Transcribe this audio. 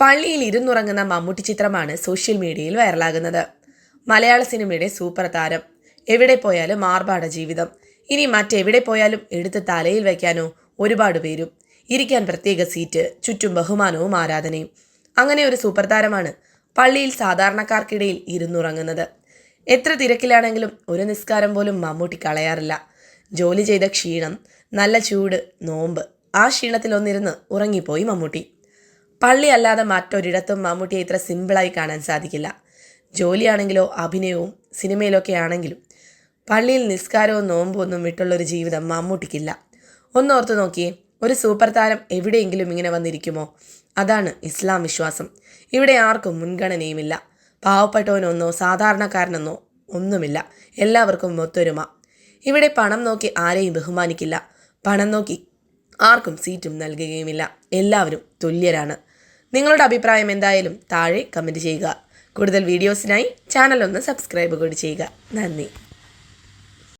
പള്ളിയിൽ ഇരുന്നുറങ്ങുന്ന മമ്മൂട്ടി ചിത്രമാണ് സോഷ്യൽ മീഡിയയിൽ വൈറലാകുന്നത്. മലയാള സിനിമയുടെ സൂപ്പർ താരം. എവിടെ പോയാലും ആർഭാട ജീവിതം. ഇനി മറ്റെവിടെ പോയാലും എടുത്ത് തലയിൽ വയ്ക്കാനോ ഒരുപാട് പേരും. ഇരിക്കാൻ പ്രത്യേക സീറ്റ് ചുറ്റും ബഹുമാനവും ആരാധനയും. അങ്ങനെ ഒരു സൂപ്പർ താരമാണ് പള്ളിയിൽ സാധാരണക്കാർക്കിടയിൽ ഇരുന്നുറങ്ങുന്നത്. എത്ര തിരക്കിലാണെങ്കിലും ഒരു നിസ്കാരം പോലും മമ്മൂട്ടി കളയാറില്ല. ജോലി ചെയ്ത ക്ഷീണം നല്ല ചൂട് നോമ്പ് ആ ക്ഷീണത്തിലൊന്നിരുന്ന് ഉറങ്ങിപ്പോയി മമ്മൂട്ടി. പള്ളി അല്ലാതെ മറ്റൊരിടത്തും മമ്മൂട്ടിയെ ഇത്ര സിമ്പിളായി കാണാൻ സാധിക്കില്ല. ജോലിയാണെങ്കിലോ അഭിനയവും സിനിമയിലൊക്കെ ആണെങ്കിലും പള്ളിയിൽ നിസ്കാരവും നോമ്പും ഒന്നും വിട്ടുള്ളൊരു ജീവിതം മമ്മൂട്ടിക്കില്ല. ഒന്നോർത്ത് നോക്കിയേ ഒരു സൂപ്പർ താരം എവിടെയെങ്കിലും ഇങ്ങനെ വന്നിരിക്കുമോ? അതാണ് ഇസ്ലാം വിശ്വാസം. ഇവിടെ ആർക്കും മുൻഗണനയുമില്ല. പാവപ്പെട്ടവനൊന്നോ സാധാരണക്കാരനെന്നോ ഒന്നുമില്ല. എല്ലാവർക്കും ഒത്തൊരുമ. ഇവിടെ പണം നോക്കി ആരെയും ബഹുമാനിക്കില്ല. പണം നോക്കി ആർക്കും സീറ്റും നൽകുകയുമില്ല. എല്ലാവരും തുല്യരാണ്. നിങ്ങളുടെ അഭിപ്രായം എന്തായാലും താഴെ കമന്റ് ചെയ്യുക. കൂടുതൽ വീഡിയോസിനായി ചാനൽ ഒന്ന് സബ്സ്ക്രൈബ് കൂടി ചെയ്യുക. നന്ദി.